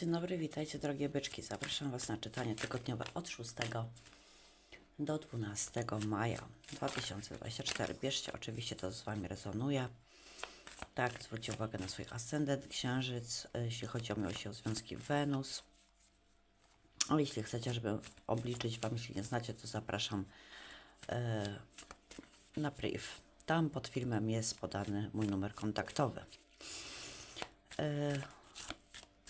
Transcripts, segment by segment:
Dzień dobry, witajcie drogie byczki. Zapraszam Was na czytanie tygodniowe od 6 do 12 maja 2024. Bierzcie, oczywiście to z Wami rezonuje. Tak, zwróćcie uwagę na swój ascendent, księżyc, y, jeśli chodzi o miłość o związki Wenus. A jeśli chcecie, żeby obliczyć Wam, jeśli nie znacie, to zapraszam e, na priv. Tam pod filmem jest podany mój numer kontaktowy. E,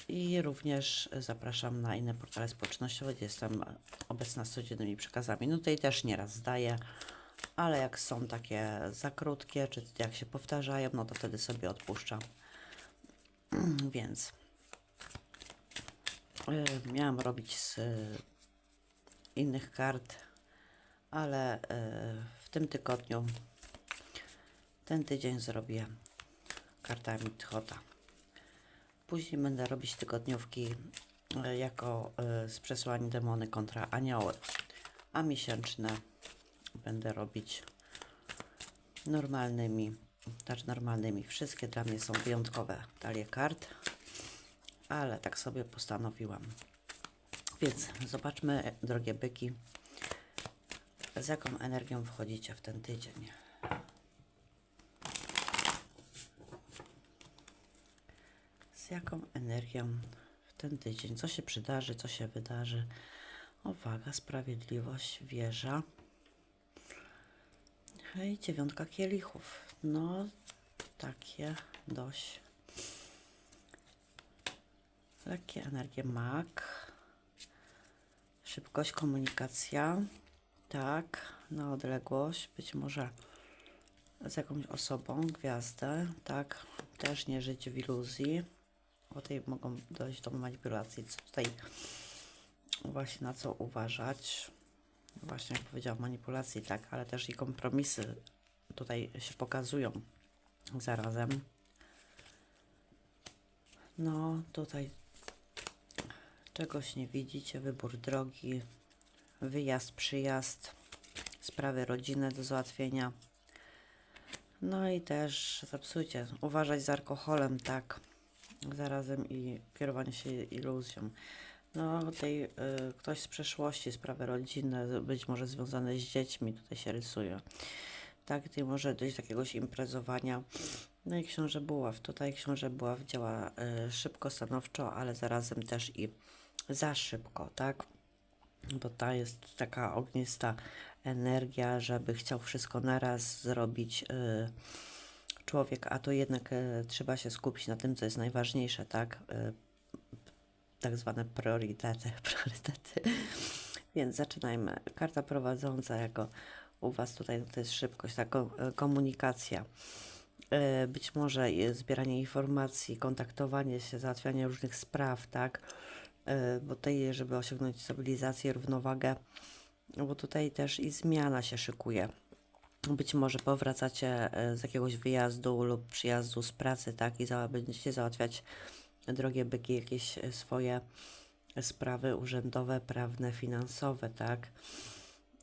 i również zapraszam na inne portale społecznościowe, gdzie jestem obecna z codziennymi przekazami. No tutaj też nieraz zdaję, ale jak są takie za krótkie, czy jak się powtarzają, no to wtedy sobie odpuszczam. Więc y, miałam robić z y, innych kart, ale y, w tym tygodniu, ten tydzień zrobię kartami Tchota. Później będę robić tygodniówki e, jako e, z przesłani demony kontra anioły, a miesięczne będę robić normalnymi, znaczy normalnymi. Wszystkie dla mnie są wyjątkowe talie kart, ale tak sobie postanowiłam. Więc zobaczmy, drogie byki, z jaką energią wchodzicie w ten tydzień. Z jaką energią w ten tydzień, co się przydarzy, co się wydarzy. Uwaga, sprawiedliwość, wieża. Hej, dziewiątka kielichów. No, takie dość. Lekkie energie mak. Szybkość, komunikacja. Tak, na odległość. Być może z jakąś osobą, gwiazdę. Tak, też nie żyć w iluzji bo tutaj mogą dojść do manipulacji. Co tutaj właśnie na co uważać? Właśnie jak powiedziałam, manipulacji, tak, ale też i kompromisy tutaj się pokazują zarazem. No, tutaj czegoś nie widzicie, wybór drogi, wyjazd, przyjazd, sprawy rodzinne do załatwienia. No i też zepsujcie, uważać z alkoholem, tak zarazem i kierowanie się iluzją. No, tutaj y, ktoś z przeszłości, sprawy rodzinne, być może związane z dziećmi, tutaj się rysuje. Tak, tutaj może dojść do jakiegoś imprezowania. No i książę Buław. Tutaj książę Buław działa y, szybko, stanowczo, ale zarazem też i za szybko, tak? Bo ta jest taka ognista energia, żeby chciał wszystko naraz zrobić. Y, człowiek, a to jednak e, trzeba się skupić na tym, co jest najważniejsze, tak? E, tak zwane priorytety. priorytety. Więc zaczynajmy. Karta prowadząca jako u Was tutaj no to jest szybkość, taka e, komunikacja. Być może zbieranie informacji, kontaktowanie się, załatwianie różnych spraw, tak? Bo tutaj, żeby osiągnąć stabilizację, równowagę, bo tutaj też i zmiana się szykuje być może powracacie e, z jakiegoś wyjazdu lub przyjazdu z pracy, tak, i za, będziecie załatwiać, drogie byki, jakieś e, swoje sprawy urzędowe, prawne, finansowe, tak,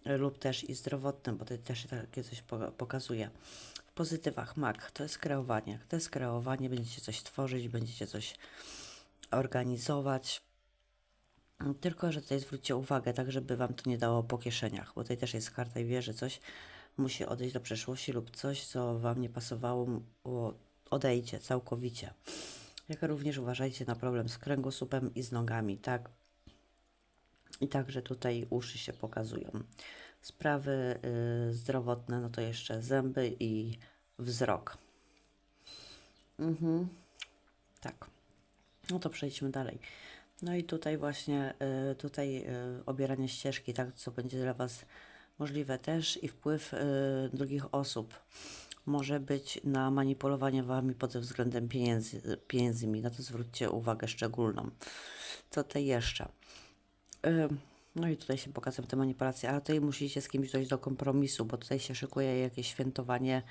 e, lub też i zdrowotne, bo to też takie coś pokazuje. W pozytywach mak to jest kreowanie, to jest kreowanie, będziecie coś tworzyć, będziecie coś organizować, tylko, że tutaj zwróćcie uwagę, tak żeby Wam to nie dało po kieszeniach, bo tutaj też jest karta i wie, coś musi odejść do przeszłości lub coś, co Wam nie pasowało, odejdzie całkowicie. Jak również uważajcie na problem z kręgosłupem i z nogami, tak? I także tutaj uszy się pokazują. Sprawy y, zdrowotne, no to jeszcze zęby i wzrok. Mhm. Tak. No to przejdźmy dalej. No i tutaj właśnie, y, tutaj y, obieranie ścieżki, tak, co będzie dla Was możliwe też i wpływ y, drugich osób może być na manipulowanie wami pod względem pieniędzy, pieniędzmi. Na to zwróćcie uwagę szczególną. Co tutaj jeszcze? Y, no i tutaj się pokazują te manipulacje, ale tutaj musicie z kimś dojść do kompromisu, bo tutaj się szykuje jakieś świętowanie,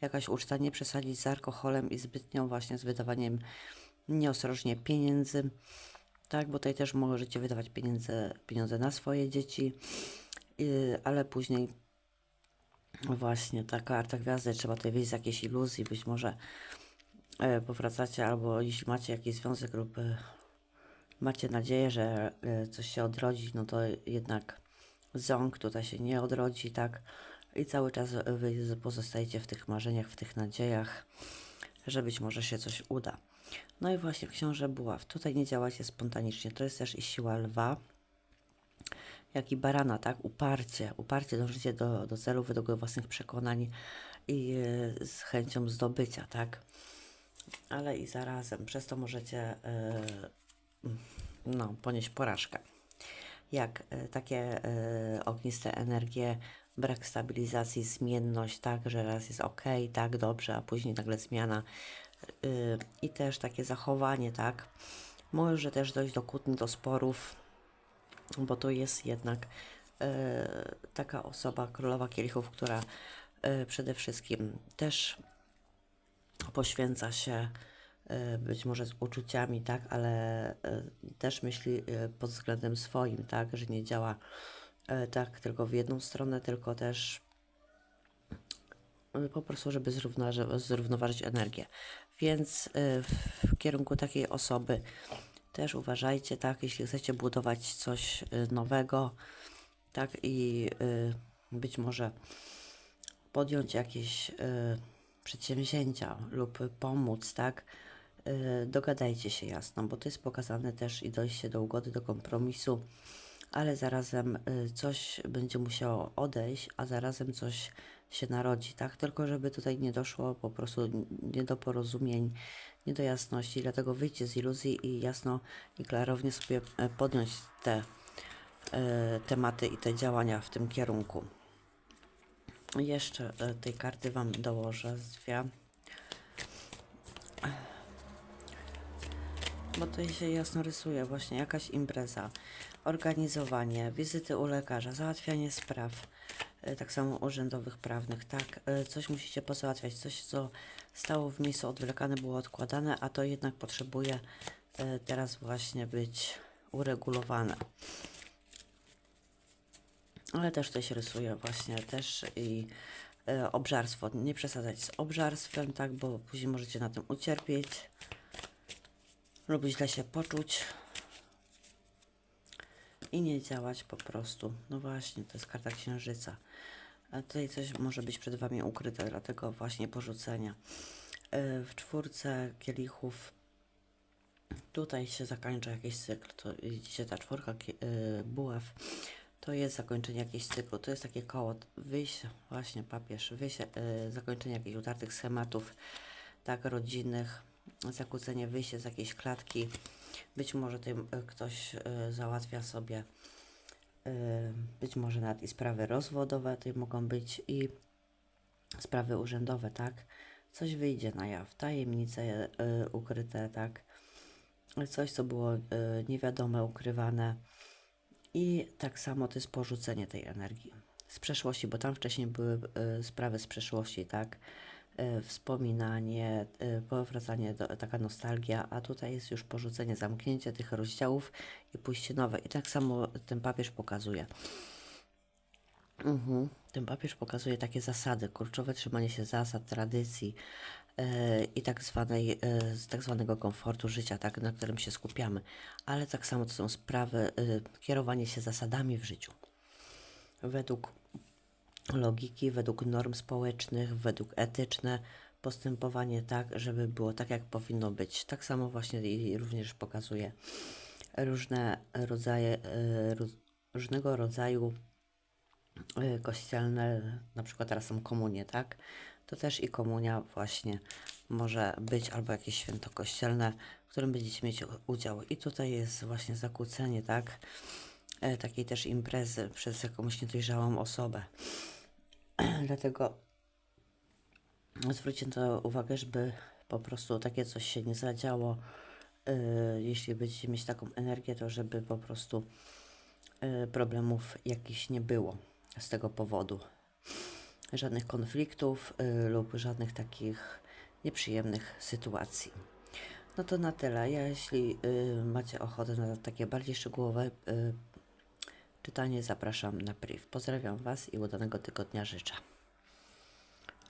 jakaś uczta, nie przesadzić z alkoholem i zbytnią właśnie z wydawaniem nieostrożnie pieniędzy. Tak, bo tutaj też możecie wydawać pieniądze, pieniądze na swoje dzieci, ale później właśnie ta karta gwiazdy, trzeba tutaj wyjść z jakiejś iluzji, być może yy, powracacie, albo jeśli macie jakiś związek lub yy, macie nadzieję, że e, coś się odrodzi, no to jednak ząg tutaj się nie odrodzi, tak? I cały czas wy pozostajecie w tych marzeniach, w tych nadziejach, że być może się coś uda. No i właśnie książę Buław. Tutaj nie działacie spontanicznie. To jest też i siła lwa, jak i barana, tak? Uparcie, uparcie dążycie do, do celu według własnych przekonań i e, z chęcią zdobycia, tak? Ale i zarazem przez to możecie e, no, ponieść porażkę. Jak e, takie ogniste energie, brak stabilizacji, zmienność, tak, że raz jest ok, tak, dobrze, a później nagle zmiana i też takie zachowanie, tak, może też dojść do kłótni, do sporów, bo to jest jednak e, taka osoba, królowa kielichów, która e, przede wszystkim też poświęca się e, być może z uczuciami, tak, ale też myśli pod względem swoim, tak, że nie działa tak tylko w jedną stronę, tylko też po prostu, żeby zrównoważyć, energię. Więc w kierunku takiej osoby też uważajcie, tak, jeśli chcecie budować coś e, nowego, tak, i e, być może podjąć jakieś y, przedsięwzięcia lub pomóc, tak? Y, dogadajcie się jasno, bo to jest pokazane też i dojście do ugody, do kompromisu, ale zarazem y, coś będzie musiało odejść, a zarazem coś się narodzi, tak? Tylko żeby tutaj nie doszło po prostu nie do porozumień, nie do jasności, dlatego wyjdźcie z iluzji i jasno i klarownie sobie e, podjąć te e, tematy i te działania w tym kierunku. Jeszcze e, tej karty Wam dołożę z dwie. Bo to się jasno rysuje właśnie jakaś impreza, organizowanie, wizyty u lekarza, załatwianie spraw, e, tak samo urzędowych, prawnych, tak, e, coś musicie pozałatwiać, coś co stało w miejscu odwlekane, było odkładane, a to jednak potrzebuje e, teraz właśnie być uregulowane. Ale też tutaj się rysuje właśnie też i obżarstwo. Nie przesadzać z obżarstwem, tak, bo później możecie na tym ucierpieć lub źle się poczuć i nie działać po prostu. No właśnie, to jest karta księżyca. A tutaj coś może być przed Wami ukryte, dlatego właśnie porzucenia. E, w czwórce kielichów tutaj się zakończa jakiś cykl. To widzicie, ta czwórka y, buław to jest zakończenie jakiegoś cyklu. To jest takie koło wyjście, właśnie papież, wyjście, zakończenie jakichś utartych schematów, tak, rodzinnych, zakłócenie, wyjście z jakiejś klatki. Być może y, ktoś y, załatwia sobie y, być może nawet i sprawy rozwodowe tutaj mogą być i sprawy urzędowe, tak? Coś wyjdzie na jaw, tajemnice ukryte, tak? Coś, co było niewiadome, ukrywane. I tak samo to jest porzucenie tej energii z przeszłości, bo tam wcześniej były sprawy z przeszłości, tak? Y, wspominanie, y, powracanie, do, taka nostalgia, a tutaj jest już porzucenie, zamknięcie tych rozdziałów i pójście nowe. I tak samo ten papież pokazuje. Mhm. Ten papież pokazuje takie zasady, kurczowe trzymanie się zasad, tradycji e, i tak, zwanej, e, z tak zwanego komfortu życia, tak, na którym się skupiamy. Ale tak samo to są sprawy, e, kierowanie się zasadami w życiu. Według logiki, według norm społecznych, według etyczne postępowanie tak, żeby było tak, jak powinno być. Tak samo właśnie i również pokazuje różne rodzaje, e, ró- różnego rodzaju y, kościelne, na przykład teraz są komunie, tak? To też i komunia właśnie może być, albo jakieś święto kościelne, w którym będziecie mieć udział. I tutaj jest właśnie zakłócenie, tak? E, takiej też imprezy przez jakąś niedojrzałą osobę. Dlatego zwróćcie to uwagę, żeby po prostu takie coś się nie zadziało. Y, jeśli będziecie mieć taką energię, to żeby po prostu y, problemów jakichś nie było z tego powodu. Żadnych konfliktów y, lub żadnych takich nieprzyjemnych sytuacji. No to na tyle. Ja, jeśli macie ochotę na takie bardziej szczegółowe czytanie, zapraszam na priv. Pozdrawiam Was i udanego tygodnia życzę.